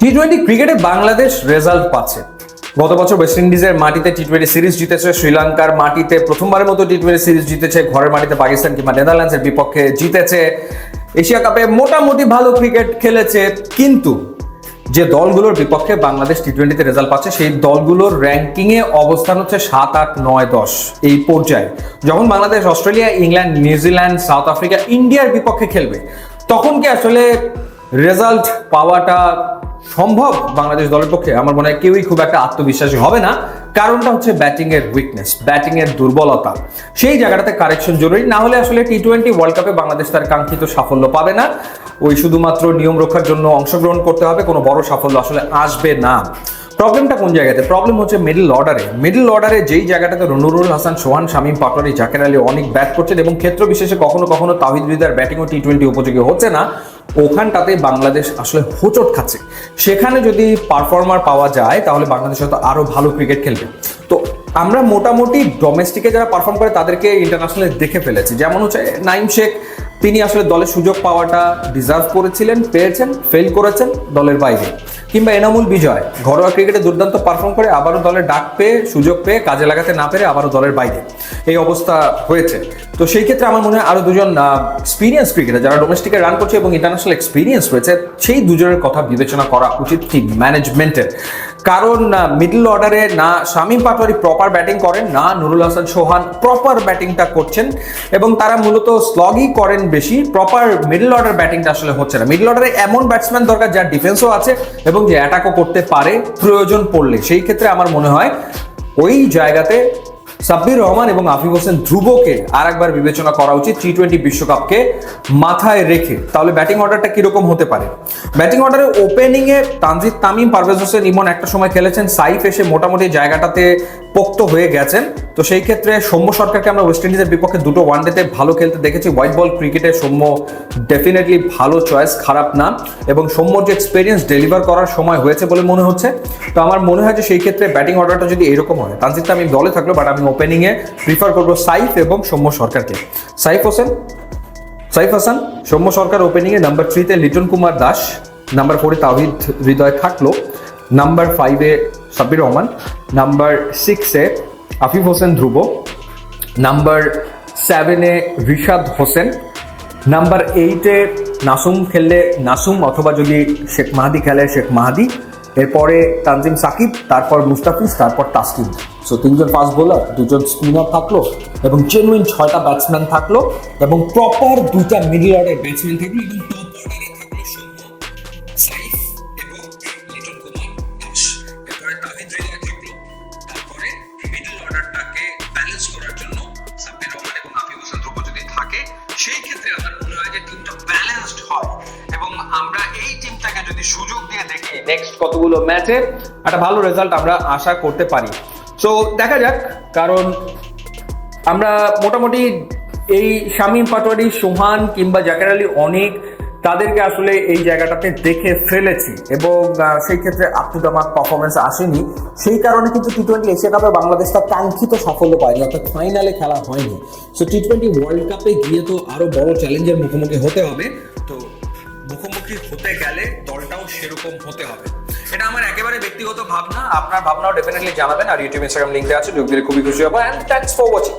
T twenty ক্রিকেটে Bangladesh result পাচ্ছে। গত বছর ওয়েস্ট ইন্ডিজের মাটিতে টি টোয়েন্টি সিরিজ জিতেছে, শ্রীলঙ্কার মাটিতে প্রথমবারের মতো টি টোয়েন্টি সিরিজ জিতেছে, ঘরের মাটিতে পাকিস্তান কিংবা নেদারল্যান্ডসের বিপক্ষে জিতেছে। এশিয়া কাপে মোটামুটি ভালো ক্রিকেট খেলেছে, কিন্তু যে দলগুলোর বিপক্ষে বাংলাদেশ টি টোয়েন্টিতে রেজাল্ট পাচ্ছে, সেই দলগুলোর র্যাঙ্কিংয়ে অবস্থান হচ্ছে সাত, আট, নয়, দশ এই পর্যায়ে। যখন Bangladesh, Australia, England, New Zealand, South Africa, ইন্ডিয়ার বিপক্ষে খেলবে, তখন কি আসলে রেজাল্ট পাওয়াটা সম্ভব বাংলাদেশ দলের পক্ষে? আমার মনে হয় কেউই খুব একটা আত্মবিশ্বাসী হবে না। কারণটা হচ্ছে ব্যাটিং এর উইকনেস ব্যাটিং এর দুর্বলতা। সেই জায়গাটাতে কারেকশন জরুরি। না হলে আসলে টি টোয়েন্টি ওয়ার্ল্ড কাপে বাংলাদেশ তার কাঙ্ক্ষিত সাফল্য পাবে না। ওই শুধুমাত্র নিয়ম রক্ষার জন্য অংশগ্রহণ করতে হবে। কোনো বড় সাফল্য আসলে আসবে না। প্রবলেমটা কোন জায়গাতে? প্রবলেম হচ্ছে মিডল অর্ডারে মিডল অর্ডারে যেই জায়গাটাতে নুরুল হাসান, সোহান, শামীম, পাটোয়ারি, জাকের আলী অনেক ব্যাট করছেন এবং ক্ষেত্র বিশেষে কখনো কখনো তাহিদ ব্যাটিং ও টি টোয়েন্টি উপযোগী হচ্ছে না। ওখানটাতে বাংলাদেশ আসলে হোচট খাচ্ছে। সেখানে যদি পারফর্মার পাওয়া যায়, তাহলে বাংলাদেশ হয়তো আরও ভালো ক্রিকেট খেলবে। তো আমরা মোটামুটি ডোমেস্টিকে যারা পারফর্ম করে, তাদেরকে ইন্টারন্যাশনালে দেখে ফেলেছি। যেমন হচ্ছে নাইম শেখ তিনি আসলে দলের সুযোগ পাওয়াটা ডিজার্ভ করেছিলেন, পেয়েছেন ফেল করেছেন দলের বাইরে। কিংবা এনামুল বিজয়, ঘরোয়া ক্রিকেটে দুর্দান্ত পারফর্ম করে আবারও দলের ডাক পেয়ে, সুযোগ পেয়ে, কাজে লাগাতে না পেরে আবারও দলের বাইরে। এই অবস্থা হয়েছে। তো সেই ক্ষেত্রে আমার মনে হয় আরও দুজন এক্সপিরিয়েন্স ক্রিকেটার যারা ডোমেস্টিকে রান করছে এবং ইন্টারন্যাশনাল এক্সপিরিয়েন্স রয়েছে, সেই দুজনের কথা বিবেচনা করা উচিত ঠিক ম্যানেজমেন্টের কারণ মিডল অর্ডারে না শামীম পাটোয়ারি প্রপার ব্যাটিং করেন, না নুরুল হাসান সোহান প্রপার ব্যাটিংটা করছেন এবং তারা মূলত স্লগই করেন বেশি। প্রপার মিডল অর্ডার ব্যাটিংটা আসলে হচ্ছে না। মিডল অর্ডারে এমন ব্যাটসম্যান দরকার যার ডিফেন্সও আছে এবং যে অ্যাটাকও করতে পারে প্রয়োজন পড়লে। সেই ক্ষেত্রে আমার মনে হয় ওই জায়গাতে সাব্বির রহমান এবং আফিফ হোসেন ধ্রুবকে আর একবার বিবেচনা করা উচিত টি টোয়েন্টি বিশ্বকাপকে মাথায় রেখে। তাহলে ব্যাটিং অর্ডারটা কীরকম হতে পারে? ব্যাটিং অর্ডারে ওপেনিংয়ে তানজিদ তামিম, পারভেজ হোসেন, ইমন একটা সময় খেলেছেন। সাইফ এসে মোটামুটি জায়গাটাতে পোক্ত হয়ে গেছেন। তো সেই ক্ষেত্রে সৌম্য সরকারকে আমরা ওয়েস্ট ইন্ডিজের বিপক্ষে দুটো ওয়ানডেতে ভালো খেলতে দেখেছি। হোয়াইট বল ক্রিকেটে সৌম্য ডেফিনেটলি ভালো চয়েস খারাপ না। এবং সৌম্যর যে এক্সপিরিয়েন্স ডেলিভার করার সময় হয়েছে বলে মনে হচ্ছে। তো আমার মনে হয় যে সেই ক্ষেত্রে ব্যাটিং অর্ডারটা যদি এরকম হয় তানজিদ আমি দলে থাকল বাট আমি ওপেনিংয়ে প্রিফার করব সাইফ এবং সৌম্য সরকারকে। সাইফ হোসেন, সাইফ হাসান, সৌম্য সরকার ওপেনিংয়ে নাম্বার থ্রিতে লিটন কুমার দাস নাম্বার ফোরে তাহিদ হৃদয় থাকল নাম্বার ফাইভে সাব্বির রহমান, নাম্বার সিক্সে আফিফ হোসেন ধ্রুব, নাম্বার সেভেনে রিশাদ হোসেন, নাম্বার এইটে নাসুম খেললে নাসুম অথবা যদি শেখ মাহাদি খেলে শেখ মাহাদি, এরপরে তানজিম সাকিব, তারপর মুস্তাফিজ, তারপর তাসকিন। সো তিনজন ফাস্ট বোলার দুজন স্পিনার থাকল এবং জেনুইন ছয়টা ব্যাটসম্যান থাকল এবং প্রপার দুইটা মিডল অর্ডার ব্যাটসম্যান থাকল। এবং থাকে, সেই ক্ষেত্রে আমার মনে হয় যে টিমটা ব্যালেন্সড হয়। এবং আমরা এই টিমটাকে যদি সুযোগ দিয়ে দেখি নেক্সট কতগুলো ম্যাচে একটা ভালো রেজাল্ট আমরা আশা করতে পারি। সো দেখা যাক, কারণ আমরা মোটামুটি এই শামীম পাটোয়ারি, সোহান কিংবা জাকের আলী অনেক তাদেরকে আসলে এই জায়গাটাতে দেখে ফেলেছি এবং সেই ক্ষেত্রে আপ টু দ্য পারফরমেন্স আসেনি। সেই কারণে কিন্তু টি টোয়েন্টি এশিয়া কাপে বাংলাদেশ তার কাঙ্ক্ষিত সাফল্য পায়নি, অর্থাৎ ফাইনালে খেলা হয়নি। সো টি টোয়েন্টি ওয়ার্ল্ড কাপে গিয়ে তো আরও বড় চ্যালেঞ্জের মুখোমুখি হতে হবে। তো, মুখোমুখি হতে গেলে দলটাও সেরকম হতে হবে। এটা আমার একেবারে ব্যক্তিগত ভাবনা, আপনার ভাবনাও ডেফিনেটলি জানাবেন। আর ইউটিউব ইনস্টাগ্রাম লিঙ্ক আছে, যোগ দিলে খুবই খুশি হব। And thanks for watching